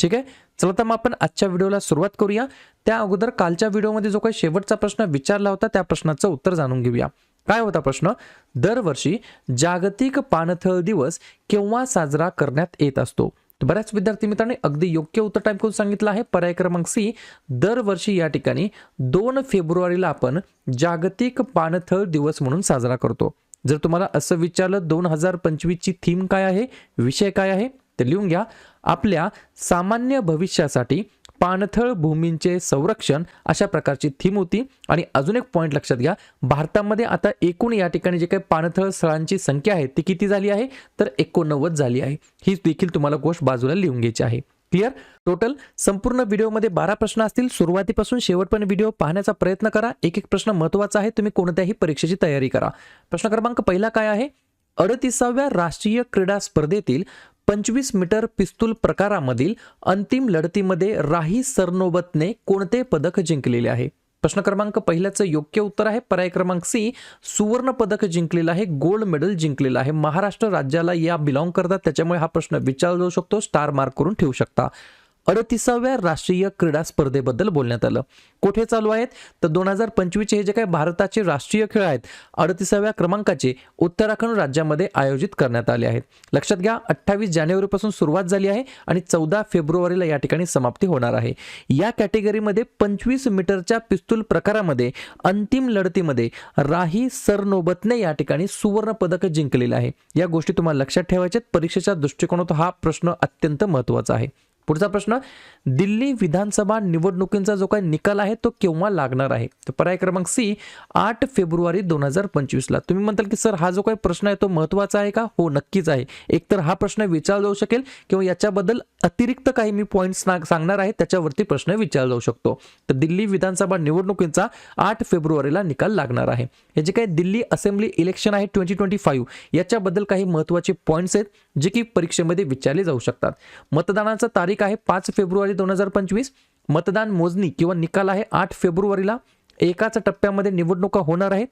ठीक आहे? चला तर मग आपण आजच्या व्हिडिओला सुरुवात करूया. त्या अगोदर कालच्या व्हिडिओमध्ये जो काही शेवटचा प्रश्न विचारला होता त्या प्रश्नाचं उत्तर जाणून घेऊया. काय होता प्रश्न? दरवर्षी जागतिक पाणथळ दिवस केव्हा साजरा करण्यात येत असतो? बऱ्याच विद्यार्थी मित्रांनी अगदी योग्य उत्तर टाईप करून सांगितलं आहे. पर्याय क्रमांक सी दरवर्षी या ठिकाणी दोन फेब्रुवारीला आपण जागतिक पाणथळ दिवस म्हणून साजरा करतो. जर तुम्हाला असं विचारलं दोन हजार पंचवीसची थीम काय आहे? विषय काय आहे? तर लिहून घ्या. आपल्या सामान्य भविष्यासाठी पाणथळ भूमींचे संरक्षण अशा प्रकारची थीम होती. आणि अजून एक पॉईंट लक्षात घ्या. भारतामध्ये आता एकूण या ठिकाणी जे काही पाणथळ स्थळांची संख्या आहे ती किती झाली आहे? तर एकोणनव्वद झाली आहे. ही देखील तुम्हाला गोष्ट बाजूला लिहून घ्यायची आहे. क्लिअर टोटल संपूर्ण व्हिडिओमध्ये बारा प्रश्न असतील. सुरुवातीपासून शेवटपर्यंत व्हिडिओ पाहण्याचा प्रयत्न करा. एक एक प्रश्न महत्त्वाचा आहे. तुम्ही कोणत्याही परीक्षेची तयारी करा. प्रश्न क्रमांक पहिला काय आहे? अडतीसाव्या राष्ट्रीय क्रीडा स्पर्धेतील पंचवीस मीटर पिस्तूल प्रकारामधील अंतिम लढतीमध्ये राही सरनोबतने कोणते पदक जिंकलेले आहे? प्रश्न क्रमांक पहिल्याचं योग्य उत्तर आहे. पर्याय क्रमांक सी सुवर्ण पदक जिंकलेलं आहे. गोल्ड मेडल जिंकलेलं आहे. महाराष्ट्र राज्याला या बिलॉंग करतात. त्याच्यामुळे हा प्रश्न विचारला जाऊ शकतो. स्टार मार्क करून ठेवू शकता. अडतीसाव्या राष्ट्रीय क्रीडा स्पर्धेबद्दल बोलण्यात आलं. कुठे चालू आहेत? तर दोन हजार पंचवीसचे हे जे काही भारताचे राष्ट्रीय खेळ आहेत अडतीसाव्या क्रमांकाचे उत्तराखंड राज्यामध्ये आयोजित करण्यात आले आहेत. लक्षात घ्या अठ्ठावीस जानेवारीपासून सुरुवात झाली आहे आणि चौदा फेब्रुवारीला या ठिकाणी समाप्ती होणार आहे. या कॅटेगरीमध्ये पंचवीस मीटरच्या पिस्तूल प्रकारामध्ये अंतिम लढतीमध्ये राही सरनोबतने या ठिकाणी सुवर्ण पदक जिंकलेलं आहे. या गोष्टी तुम्हाला लक्षात ठेवायच्यात परीक्षेच्या दृष्टिकोनात हा प्रश्न अत्यंत महत्त्वाचा आहे. पुढचा प्रश्न दिल्ली विधानसभा निवडणुकींचा जो काही निकाल आहे तो केव्हा लागणार आहे? तर पर्याय क्रमांक सी आठ फेब्रुवारी दोन हजार पंचवीसला. तुम्ही म्हणताल की सर हा जो काही प्रश्न आहे तो महत्त्वाचा आहे का? हो नक्कीच आहे. एकतर हा प्रश्न विचारला जाऊ शकेल किंवा याच्याबद्दल अतिरिक्त काही मी पॉईंट्स सांगणार आहे त्याच्यावरती प्रश्न विचारला जाऊ शकतो. तर दिल्ली विधानसभा निवडणुकींचा आठ फेब्रुवारीला निकाल लागणार आहे. हे जे काही दिल्ली असेंब्ली इलेक्शन आहे ट्वेंटी ट्वेंटी फाईव्ह याच्याबद्दल काही महत्त्वाचे पॉईंट्स आहेत जे की परीक्षेमध्ये विचारले जाऊ शकतात. मतदानाचा तारीख आहे पाच फेब्रुवारी दोन हजार पंचवीस. मतदान मोजणी किंवा निकाल आहे आठ फेब्रुवारीला. एकाच टप्प्यामध्ये निवडणुका होणार आहेत.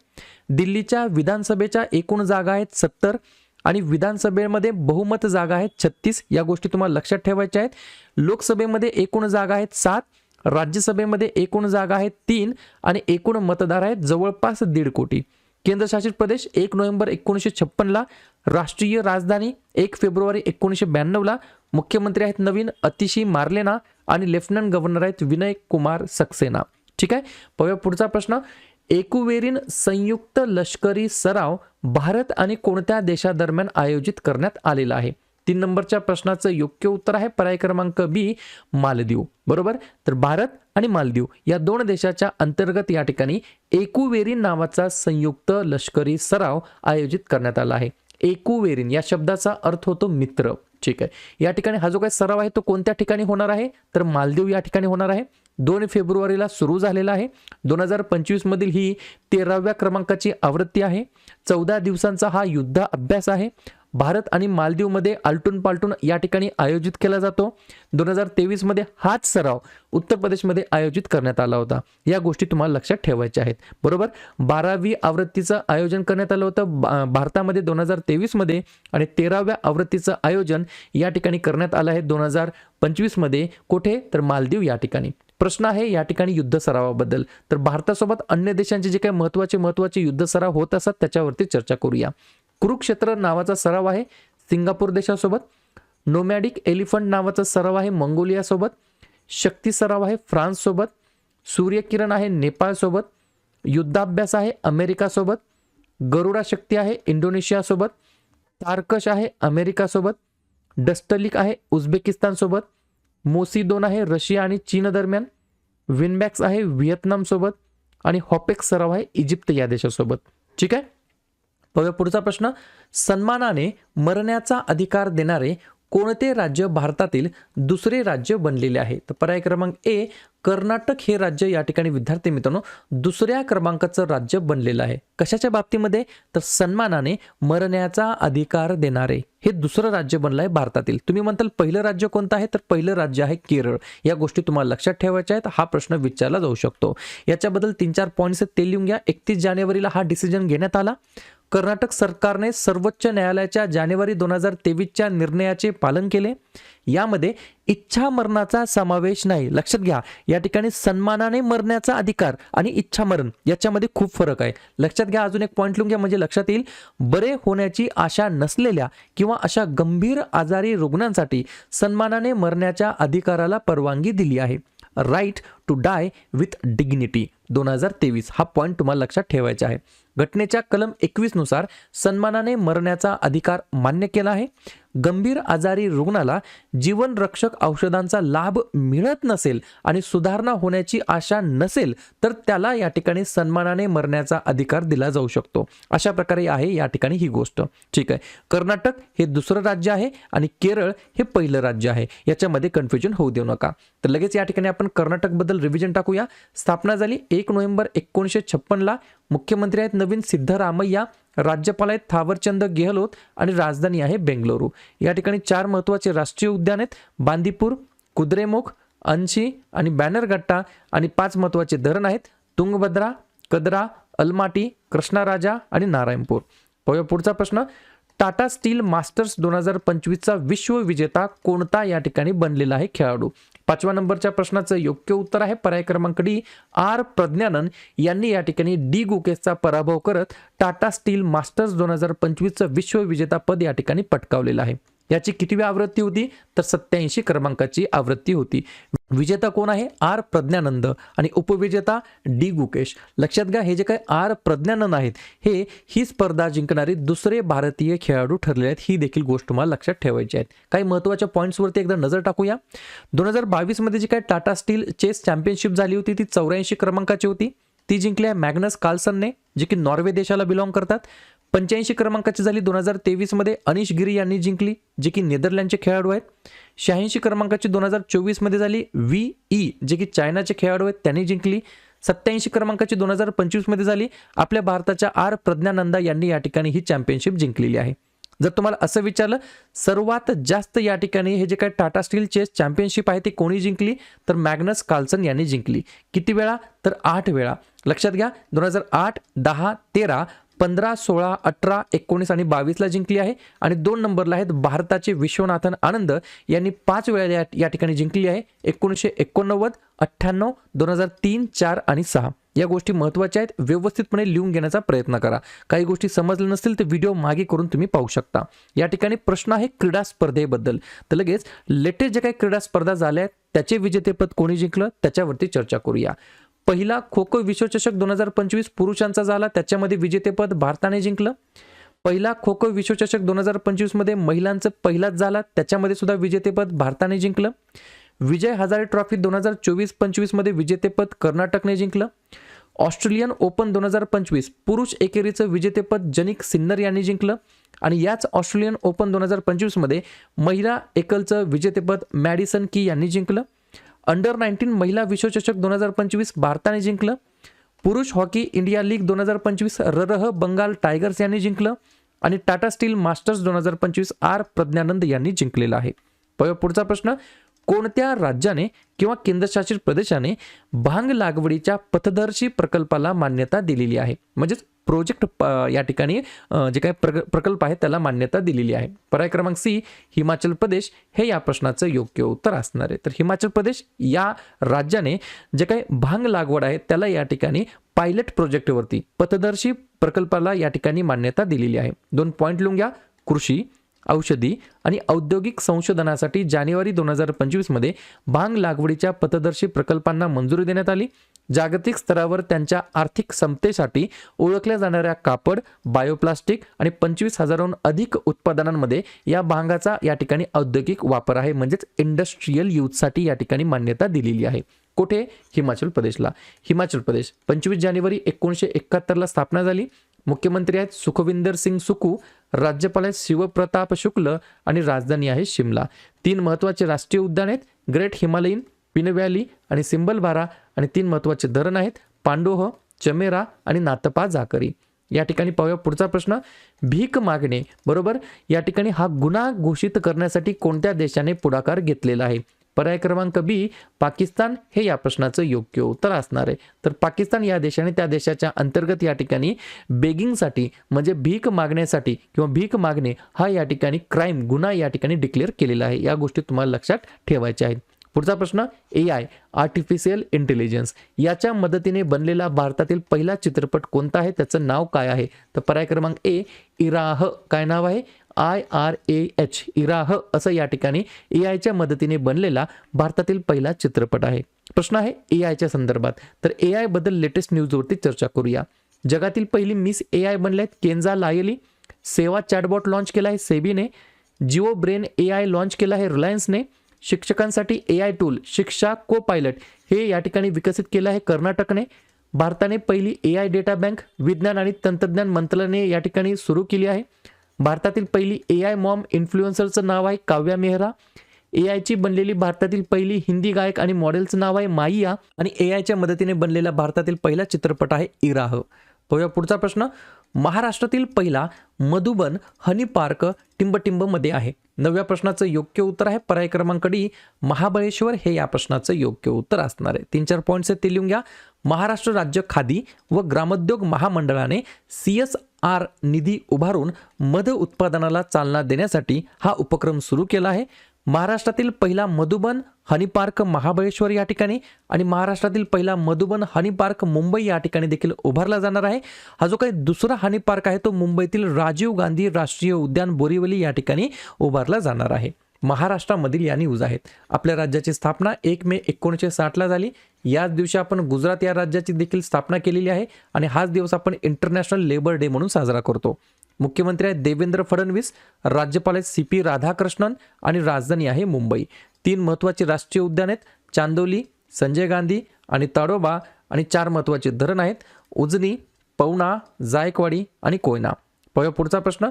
दिल्लीच्या विधानसभेच्या एकूण जागा आहेत सत्तर आणि विधानसभेमध्ये बहुमत जागा आहेत छत्तीस. या गोष्टी तुम्हाला लक्षात ठेवायच्या आहेत. लोकसभेमध्ये एकूण जागा आहेत सात. राज्यसभेमध्ये एकूण जागा आहेत तीन आणि एकूण मतदार आहेत जवळपास दीड कोटी. केंद्रशासित प्रदेश एक नोव्हेंबर एकोणीसशे छप्पनला. राष्ट्रीय राजधानी एक फेब्रुवारी एकोणीसशे ब्याण्णवला. मुख्यमंत्री आहेत नवीन अतिशी मार्लेना आणि लेफ्टनंट गव्हर्नर आहेत विनय कुमार सक्सेना. ठीक आहे? पाहूया पुढचा प्रश्न. एकुवेरीन संयुक्त लष्करी सराव भारत आणि कोणत्या देशादरम्यान आयोजित करण्यात आलेला आहे? तीन नंबरच्या प्रश्नाचं योग्य उत्तर आहे पर्याय क्रमांक बी मालदीव. बरोबर? तर भारत आणि मालदीव या दोन देशाच्या अंतर्गत या ठिकाणी एकुवेरीन नावाचा संयुक्त लष्करी सराव आयोजित करण्यात आला आहे. एकुवेरीन या शब्दाचा अर्थ होतो मित्र. ठीक आहे. या ठिकाणी हा जो काही सराव आहे तो कोणत्या ठिकाणी होणार आहे? तर मालदीव या ठिकाणी होणार आहे. दोन फेब्रुवारीला सुरू झालेला आहे. दोन हजार पंचवीसमधील ही तेराव्या क्रमांकाची आवृत्ती आहे. चौदा दिवसांचा हा युद्ध अभ्यास आहे. भारत आणि मालदीवमध्ये आलटून पालटून या ठिकाणी आयोजित केला जातो. दोन हजार तेवीसमध्ये हाच सराव उत्तर प्रदेशमध्ये आयोजित करण्यात आला होता. या गोष्टी तुम्हाला लक्षात ठेवायच्या आहेत. बरोबर? बारावी आवृत्तीचं आयोजन करण्यात आलं होतं. भारतामध्ये दोन हजार तेवीसमध्ये आणि तेराव्या आवृत्तीचं आयोजन या ठिकाणी करण्यात आलं आहे. दोन हजार पंचवीसमध्ये कुठे? तर मालदीव या ठिकाणी. प्रश्न आहे या ठिकाणी युद्ध सरावाबद्दल. तर भारतासोबत अन्य देशांचे जे काही महत्त्वाचे महत्त्वाचे युद्ध सराव होत असतात त्याच्यावरती चर्चा करूया. कुरुक्षेत्र नावाचा सराव आहे सिंगापूर देशासोबत. नोमॅडिक एलिफंट नावाचा सराव आहे मंगोलियासोबत. शक्ती सराव आहे फ्रान्ससोबत. सूर्यकिरण आहे नेपाळसोबत. युद्धाभ्यास आहे अमेरिकासोबत. गरुडा शक्ती आहे इंडोनेशियासोबत. तारकश आहे अमेरिकासोबत. डस्टलिक आहे उझबेकिस्तानसोबत. मोसिदोन आहे रशिया आणि चीन दरम्यान. विनबॅक्स आहे व्हिएतनामसोबत आणि हॉपेक्स सराव आहे इजिप्त या देशासोबत. ठीक आहे? बघा पुढचा प्रश्न. सन्मानाने मरण्याचा अधिकार देणारे कोणते राज्य भारतातील दुसरे राज्य बनलेले आहे? तर पर्याय क्रमांक ए कर्नाटक हे राज्य या ठिकाणी विद्यार्थी मित्रांनो दुसऱ्या क्रमांकाचं राज्य बनलेलं आहे. कशाच्या बाबतीमध्ये? तर सन्मानाने मरण्याचा अधिकार देणारे हे दुसरं राज्य बनलं आहे भारतातील. तुम्ही म्हणताल पहिलं राज्य कोणतं आहे? तर पहिलं राज्य आहे केरळ. या गोष्टी तुम्हाला लक्षात ठेवायच्या आहेत. हा प्रश्न विचारला जाऊ शकतो. याच्याबद्दल तीन चार पॉईंट्स ते लिहून घ्या. एकतीस जानेवारीला हा डिसिजन घेण्यात आला. कर्नाटक सरकारने सर्वोच्च न्यायालयाच्या जानेवारी दोन हजार तेवीसच्या निर्णयाचे पालन केले. यामध्ये इच्छा मरणाचा समावेश नाही. लक्षात घ्या या ठिकाणी सन्मानाने मरण्याचा अधिकार आणि इच्छा मरण याच्यामध्ये खूप फरक आहे. लक्षात घ्या अजून एक पॉईंट लिहून घ्या म्हणजे लक्षात येईल बरे होण्याची आशा नसलेल्या किंवा अशा गंभीर आजारी रुग्णांसाठी सन्मानाने मरण्याच्या अधिकाराला परवानगी दिली आहे. Right to die with dignity दोन हजार तेवीस हा पॉईंट तुम्हाला लक्षात ठेवायचा आहे. घटनेच्या कलम एकवीसनुसार सन्मानाने मरण्याचा अधिकार मान्य केला आहे. गंभीर आजारी रुग्णाला जीवनरक्षक औषधांचा लाभ मिळत नसेल आणि सुधारणा होण्याची आशा नसेल तर त्याला या ठिकाणी सन्मानाने मरण्याचा अधिकार दिला जाऊ शकतो. अशा प्रकारे आहे या ठिकाणी ही गोष्ट. ठीक आहे. कर्नाटक हे दुसरं राज्य आहे आणि केरळ हे पहिलं राज्य आहे. याच्यामध्ये कन्फ्युजन होऊ देऊ नका. तर लगेच या ठिकाणी आपण कर्नाटकबद्दल रिव्हिजन टाकूया. स्थापना झाली एक नोव्हेंबर एकोणीसशे छप्पनला. मुख्यमंत्री आहेत नवीन सिद्धरामय्या राज्यपाल आहेत थावरचंद गेहलोत आणि राजधानी आहे बेंगलुरू. या ठिकाणी चार महत्त्वाचे राष्ट्रीय उद्यान आहेत. बांदीपूर कुद्रेमुख अंशी आणि बॅनरगट्टा आणि पाच महत्त्वाचे धरण आहेत. तुंगभद्रा कदरा अलमाटी कृष्णाराजा आणि नारायणपूर. पाहूया पुढचा प्रश्न. टाटा स्टील मास्टर्स दोन हजार पंचवीसचा विश्वविजेता कोणता या ठिकाणी बनलेला आहे खेळाडू? पाचव्या नंबरच्या प्रश्नाचं योग्य उत्तर आहे पर्याय क्रमांक डी आर प्रज्ञानन. यांनी या ठिकाणी डी गुकेशचा पराभव करत टाटा स्टील मास्टर्स दोन हजार पंचवीसचं विश्वविजेता पद या ठिकाणी पटकावलेलं आहे. याची कितवी आवृत्ती होती? तर सत्याऐंशी क्रमांकाची आवृत्ती होती. विजेता कोण आहे? आर. प्रज्ञानंद आणि उपविजेता डी. गुकेश. लक्षात घ्या हे जे काही आर. प्रज्ञानंद आहेत हे ही स्पर्धा जिंकणारे दुसरे भारतीय खेळाडू ठरले आहेत. ही देखील गोष्ट तुम्हाला लक्षात ठेवायची आहेत काही महत्त्वाच्या पॉईंट्सवरती एकदा नजर टाकूया. दोन हजार बावीसमध्ये जी काही टाटा स्टील चेस चॅम्पियनशिप झाली होती ती चौऱ्याऐंशी क्रमांकाची होती. ती जिंकली आहे मॅग्नस कार्लसनने जे की नॉर्वे देशाला बिलॉंग करतात. पंच्याऐंशी क्रमांकाची झाली दोन हजार तेवीसमध्ये अनिश गिरी यांनी जिंकली जे की नेदरलँडचे खेळाडू आहेत. शहाऐंशी क्रमांकाची दोन हजार चोवीसमध्ये झाली व्ही ई जे की चायनाचे खेळाडू आहेत त्यांनी जिंकली. सत्याऐंशी क्रमांकाची दोन हजार पंचवीसमध्ये झाली आपल्या भारताच्या आर प्रज्ञानंदा यांनी या ठिकाणी ही चॅम्पियनशिप जिंकलेली आहे. जर तुम्हाला असं विचारलं सर्वात जास्त या ठिकाणी हे जे काही टाटा स्टील चेस चॅम्पियनशिप आहे ती कोणी जिंकली? तर मॅग्नस कार्लसन यांनी जिंकली. किती वेळा? तर आठ वेळा. लक्षात घ्या दोन हजार आठ दहा तेरा पंधरा सोळा अठरा एकोणीस आणि बावीसला जिंकली आहे आणि दोन नंबरला आहेत भारताचे विश्वनाथन आनंद यांनी पाच वेळा या- या ठिकाणी जिंकली आहे. एकोणीसशे एकोणनव्वद अठ्ठ्याण्णव दोन हजार तीन चार आणि सहा. या गोष्टी महत्त्वाच्या आहेत. व्यवस्थितपणे लिहून घेण्याचा प्रयत्न करा. काही गोष्टी समजल्या नसतील तर व्हिडिओ मागे करून तुम्ही पाहू शकता. या ठिकाणी प्रश्न आहे क्रीडा स्पर्धेबद्दल. तर लगेच लेटेस्ट जे काही क्रीडा स्पर्धा झाल्या आहेत त्याचे विजेतेपद कोणी जिंकलं? त्याच्यावरती चर्चा करूया. पहिला खो खो विश्वचषक दोन हजार पंचवीस पुरुषांचा झाला. त्याच्यामध्ये विजेतेपद भारताने जिंकलं. पहिला खो खो विश्वचषक दोन हजार पंचवीसमध्ये महिलांचं पहिलाच झाला. त्याच्यामध्ये सुद्धा विजेतेपद भारताने जिंकलं. विजय हजारे ट्रॉफी दोन हजार चोवीस पंचवीसमध्ये विजेतेपद कर्नाटकने जिंकलं. ऑस्ट्रेलियन ओपन दोन हजार पंचवीस पुरुष एकेरीचं विजेतेपद जनिक सिन्नर यांनी जिंकलं. आणि याच ऑस्ट्रेलियन ओपन दोन हजार पंचवीसमध्ये महिला एकलचं विजेतेपद मॅडिसन की यांनी जिंकलं. अंडर नाईन्टीन महिला विश्वचषक दोन हजार पंचवीस भारताने जिंकलं. पुरुष हॉकी इंडिया लीग दोन हजार पंचवीस ररह बंगाल टायगर्स यांनी जिंकलं. आणि टाटा स्टील मास्टर्स दोन हजार पंचवीस आर प्रज्ञानंद यांनी जिंकलेला आहे. पुढचा प्रश्न. कोणत्या राज्याने किंवा केंद्रशासित प्रदेशाने भांग लागवडीच्या पथदर्शी प्रकल्पाला मान्यता दिलेली आहे? म्हणजेच प्रोजेक्ट या ठिकाणी जे काही प्रक प्रकल्प आहे त्याला मान्यता दिलेली आहे. पर्याय क्रमांक सी हिमाचल प्रदेश हे या प्रश्नाचं योग्य उत्तर असणार आहे. तर हिमाचल प्रदेश या राज्याने जे काही भांग लागवड आहे त्याला या ठिकाणी पायलट प्रोजेक्टवरती पथदर्शी प्रकल्पाला या ठिकाणी मान्यता दिलेली आहे. दोन पॉईंट लिहून घ्या. कृषी औषधी आणि औद्योगिक संशोधनासाठी जानेवारी दोन हजार पंचवीसमध्ये भांग लागवडीच्या पथदर्शी प्रकल्पांना मंजुरी देण्यात आली. जागतिक स्तरावर त्यांच्या आर्थिक समतेसाठी ओळखल्या जाणाऱ्या कापड बायोप्लास्टिक आणि पंचवीस हजाराहून अधिक उत्पादनांमध्ये या भांगाचा या ठिकाणी औद्योगिक वापर आहे. म्हणजेच इंडस्ट्रीयल यूजसाठी या ठिकाणी मान्यता दिलेली आहे. कुठे? हिमाचल प्रदेशला. हिमाचल प्रदेश. पंचवीस जानेवारी एकोणीसशे एकाहत्तरला स्थापना झाली. मुख्यमंत्री आहेत सुखविंदर सिंग सुकू राज्यपाल आहेत शिवप्रताप शुक्ल आणि राजधानी आहे शिमला. तीन महत्त्वाचे राष्ट्रीय उद्यान आहेत ग्रेट हिमालयीन पिन व्हॅली आणि सिंबलबारा आणि तीन महत्त्वाचे धरण आहेत पांडोह चमेरा आणि नातपा जाकरी या ठिकाणी पाहूया पुढचा प्रश्न. भीक मागणे बरोबर? या ठिकाणी हा गुन्हा घोषित करण्यासाठी कोणत्या देशाने पुढाकार घेतलेला आहे? पर्याय क्रमांक बी पाकिस्तान हे या प्रश्नाचं योग्य उत्तर असणार आहे. तर पाकिस्तान या देशाने त्या देशाच्या अंतर्गत या ठिकाणी बेगिंगसाठी म्हणजे भीक मागण्यासाठी किंवा भीक मागणे हा या ठिकाणी क्राईम गुन्हा या ठिकाणी डिक्लेअर केलेला आहे. या गोष्टी तुम्हाला लक्षात ठेवायच्या आहेत. पुढचा प्रश्न ए आय आर्टिफिशियल इंटेलिजन्स याच्या मदतीने बनलेला भारतातील पहिला चित्रपट कोणता आहे? त्याचं नाव काय आहे? तर पर्याय क्रमांक ए इराह. काय नाव आहे? आय आर ए एच इराह असं या ठिकाणी ए आयच्या मदतीने बनलेला भारतातील पहिला चित्रपट आहे. प्रश्न आहे ए आयच्या संदर्भात. तर ए आयबद्दल लेटेस्ट न्यूजवरती चर्चा करूया. जगातील पहिली मिस ए आय बनले आहेत केंजा लायली. सेवा चॅटबॉट लॉन्च केला आहे सेबीने. Jio brain A I launch केला आहे रिलायन्सने. शिक्षकांसाठी ए आय टूल शिक्षा को पायलट हे या ठिकाणी विकसित केलं आहे कर्नाटकने. भारताने पहिली ए आय डेटा बँक विज्ञान आणि तंत्रज्ञान मंत्रालयाने या ठिकाणी सुरू केली आहे. भारतातील पहिली ए आय मॉम इन्फ्लुएन्सरचं नाव आहे काव्या मेहरा. ए आयची बनलेली भारतातील पहिली हिंदी गायक आणि मॉडेलचं नाव आहे माईया आणि ए आयच्या मदतीने बनलेला भारतातील पहिला चित्रपट आहे इराह. पाहूया पुढचा प्रश्न. महाराष्ट्रातील पहिला मधुबन हनी पार्क टिंबटिंबमध्ये आहे. नवव्या प्रश्नाचं योग्य उत्तर आहे. पर्याय क्रमांक डी महाबळेश्वर हे या प्रश्नाचं योग्य उत्तर असणार आहे. तीन चार पॉईंट्स आहेत ते लिहून घ्या. महाराष्ट्र राज्य खादी व ग्रामोद्योग महामंडळाने सी एस आर निधी उभारून मध उत्पादनाला चालना देण्यासाठी हा उपक्रम सुरू केला आहे. महाराष्ट्रातील पहिला मधुबन हनी पार्क महाबळेश्वर या ठिकाणी आणि महाराष्ट्रातील पहिला मधुबन हनी पार्क मुंबई या ठिकाणी देखील उभारला जाणार आहे. हा जो काही दुसरा हनी पार्क आहे तो मुंबईतील राजीव गांधी राष्ट्रीय उद्यान बोरिवली या ठिकाणी उभारला जाणार आहे. महाराष्ट्रामधील या न्यूज आहेत. आपल्या राज्याची स्थापना एक मे एकोणीसशे साठला झाली. याच दिवशी आपण गुजरात या राज्याची देखील स्थापना केलेली आहे आणि हाच दिवस आपण इंटरनॅशनल लेबर डे म्हणून साजरा करतो. मुख्यमंत्री आहेत देवेंद्र फडणवीस राज्यपाल आहेत सी पी राधाकृष्णन आणि राजधानी आहे मुंबई. तीन महत्त्वाचे राष्ट्रीय उद्यान आहेत. चांदोली संजय गांधी आणि ताडोबा आणि चार महत्त्वाचे धरण आहेत. उजनी पवना जायकवाडी आणि कोयना. पुढचा प्रश्न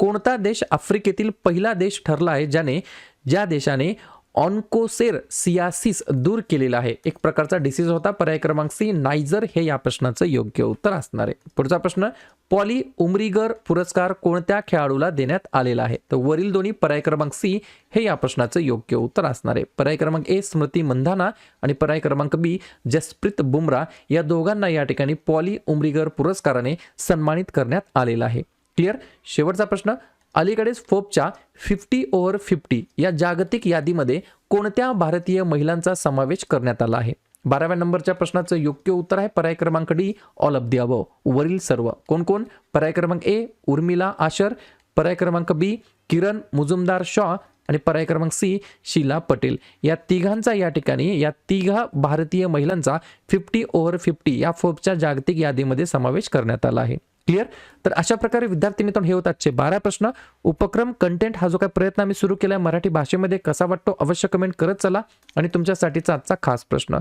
कोणता देश आफ्रिकेतील पहिला देश ठरला आहे ज्याने ज्या देशाने ऑनकोसेर सियासिस दूर केलेला आहे? एक प्रकारचा डिसीज होता पर्याय क्रमांक सी नायजर. हे या प्रश्नाचं योग्य उत्तर असणार आहे. पुढचा प्रश्न पॉली उमरीगर पुरस्कार कोणत्या खेळाडूला देण्यात आलेला आहे? तर वरील दोन्ही पर्याय क्रमांक सी हे या प्रश्नाचं योग्य उत्तर असणार आहे. पर्याय क्रमांक ए स्मृती मंधाना. आणि पर्याय क्रमांक बी जसप्रीत बुमरा या दोघांना या ठिकाणी पॉली उमरीगर पुरस्काराने सन्मानित करण्यात आलेला आहे. क्लिअर? शेवटचा प्रश्न. अलीकडेच फोपच्या फिफ्टी ओव्हर फिफ्टी या जागतिक यादीमध्ये कोणत्या भारतीय महिलांचा समावेश करण्यात आला आहे? बाराव्या नंबरच्या प्रश्नाचं योग्य उत्तर आहे पर्याय क्रमांक D all of the above. वरील सर्व. कोण कोण? पर्याय क्रमांक ए उर्मिला आशर. पर्याय क्रमांक बी किरण मुजुमदार शॉ. आणि पर्याय क्रमांक सी शीला पटेल. या तिघांचा या ठिकाणी या तिघा भारतीय महिलांचा फिफ्टी ओव्हर फिफ्टी या फोपच्या जागतिक यादीमध्ये समावेश करण्यात आला आहे. क्लिअर? तर अशा प्रकारे विद्यार्थी मित्रांनो हे होत आजचे. बारा प्रश्न. उपक्रम कंटेंट हा जो काही प्रयत्न आम्ही सुरू केला आहे मराठी भाषेमध्ये कसा वाटतो? अवश्य कमेंट करत चला. आणि तुमच्यासाठीचा आजचा खास प्रश्न.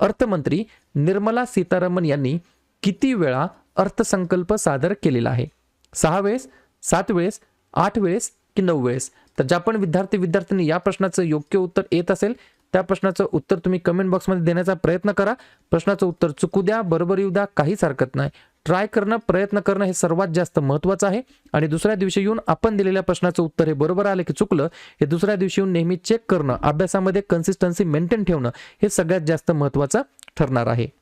अर्थमंत्री निर्मला सीतारामन यांनी किती वेळा अर्थसंकल्प सादर केलेला आहे? सहा वेळेस सात वेळेस आठ वेळेस की नऊ वेळेस? तर ज्या पण विद्यार्थी विद्यार्थ्यांनी या प्रश्नाचं योग्य उत्तर येत असेल त्या प्रश्नाचं उत्तर तुम्ही कमेंट बॉक्समध्ये देण्याचा प्रयत्न करा. प्रश्नाचं उत्तर चुकू द्या बरोबर येऊ द्या काहीच हरकत नाही. ट्राय करणं प्रयत्न करणं हे सर्वात जास्त महत्त्वाचं आहे. आणि दुसऱ्या दिवशी येऊन आपण दिलेल्या प्रश्नाचं उत्तर हे बरोबर आलं की चुकलं हे दुसऱ्या दिवशी येऊन नेहमी चेक करणं अभ्यासामध्ये कन्सिस्टन्सी मेंटेन ठेवणं हे सगळ्यात जास्त महत्त्वाचं ठरणार आहे.